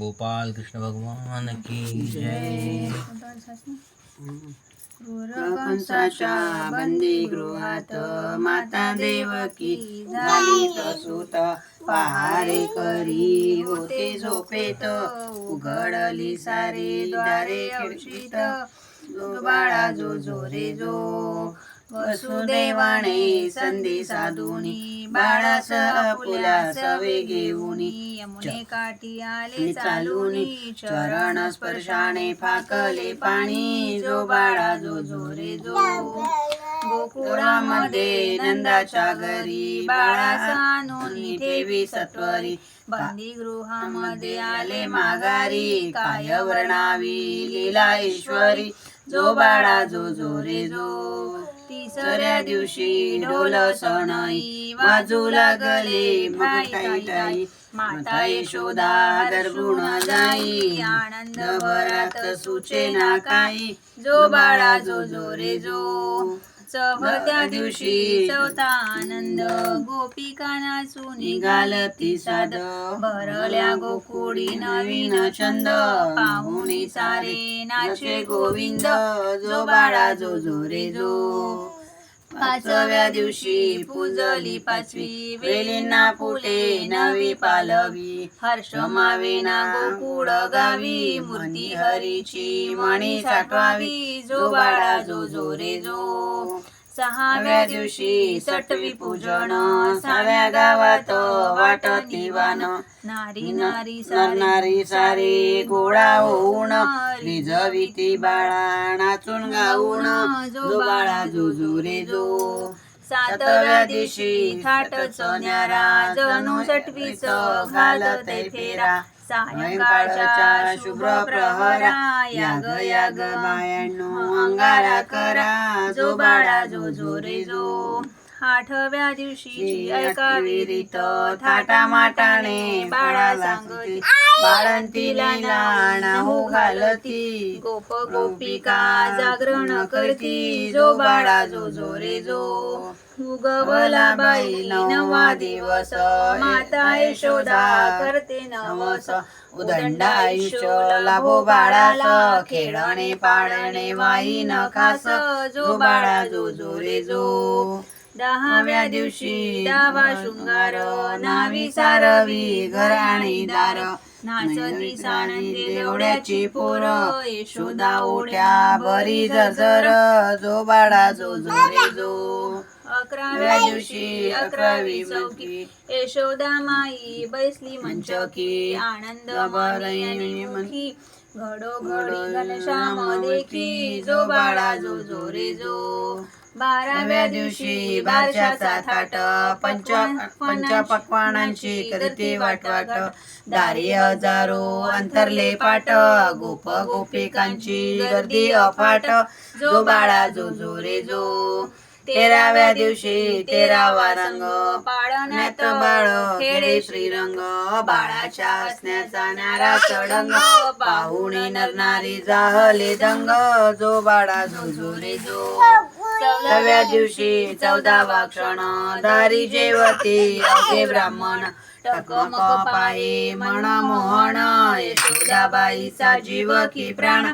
गोपाल कृष्ण भगवान की जय कंसाच्या बंदी गृहात माता देवकी झाली प्रसूत पहारे करी होते झोपेत उघडली सारे द्वारे बाळा जो जो रे जो वसुदेवाने संधी साधुनी बाळास आपुला सवे घेऊनी यमुने काठी आले चालूनी चरण स्पर्शाने फाकले पाणी जो बाळा जो जोरे जो गोकुळामध्ये नंदाच्या घरी बाळा सानोनी ठेवी सत्वरी बंदी गृहामध्ये आले माघारी काय वर्णावी लीला ईश्वरी जो बाळा जो जो रे जो तिसऱ्या दिवशी ढोल सणई वाजू लागले ताई माता यशोदा दर्गुण जाई आनंद भरात सुचे ना काही जो बाळा जो जो रे जो. चौथ्या दिवशी चौथा आनंद. गोपिका नाचून निघालती साध भरल्या गोकुळी नवीन छंद. पाहुणे सारे नाचे गोविंद. जो बाळा जो जो रे जो पाचव्या दिवशी पूजली पाचवी वेलींना फुले नवी पालवी हर्ष मावेना गोकुळ गावी मूर्ती हरीची मणी साठवावी जो बाळा जो जो रे जो. सहाव्या दिवशी सटवी पूजन सहाव्या गावात वाटती वान नारी नारी नारी सारे गोळा होऊन. रिजविती बाळा नाचून गाऊन. जो बाळा जो जो सातव्या दिवशी थाटच न्यारा जणू सटवीच घालते फेरा. सायंकाळच्या शुभ्र प्रहरा याग याग बायांनो अंगारा करा जो बाळा जो जो रे जो. आठव्या दिवशी ऐकावी रीत थाटा माटाने बाळा सांगती. बाळंती नाणा घालती. गोप गोपिका जागरण करती. जो बाळा जो जो रे जो. उगवला बाई नवा दिवस. माता यशोदा करते नवस. उदंड आयुष्य लाभो बाळास. खेळणे पाळणे वाई न खास. जो बाळा जो जो रे जो. दहाव्या दिवशी दावा शृंगार नावी सारवी घर आणि दार. नाचती सानंदी देवड्याची पोर. यशोदा ओढ्या बरी जर जो बाळा जो जो जो. अकराव्या दिवशी अकरावी चौकी. यशोदा माई बैसली मंचकी. आनंद मुखी. घडो घडी घनश्याम देखी. जो बाळा जो जो रे जो. बाराव्या दिवशी बारशाचा थाट पंच पंच पक्वानांची करते वाट वाट दारी हजारो अंतरले पाट गोप गोपिकांची गर्दी अफाट जो बाळा जो जो रे जो तेराव्या दिवशी तेरावा रंग पाळण्यात बाळ खेळे श्रीरंग बाळाच्या असण्याचा नारा चढंग पाहुणे नरनारी जाहले दंग जो बाळा जो जो रे जो चौदाव्या दिवशी चौदावा क्षण. दारी जेवती अवघे ब्राह्मण. टकमक पाये मण मोहन यशोदाबाईचा जीव की प्राण.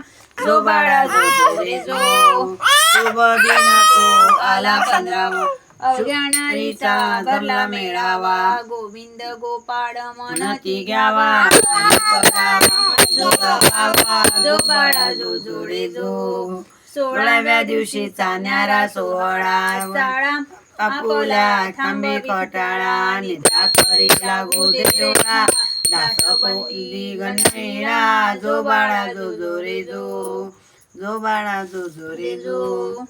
जो बाळा जो जो रे जो. शुभ दिन तो आला पंधरावा. अवघ्याणारीचा धरला मेळावा. गोविंद गोपाळ मन मनती घ्यावा. आणि करावा. जो गावा, जो बाळा जो जोडे जो. सोळाव्या दिवशी चान्यारा सोहळा. साळा आपुला थांबे कटाळा निद्रा करी लागू दे डोळा दास कोली गणेळा जो बाळा जो जो रे जो जो बाळा जो जो रे जो.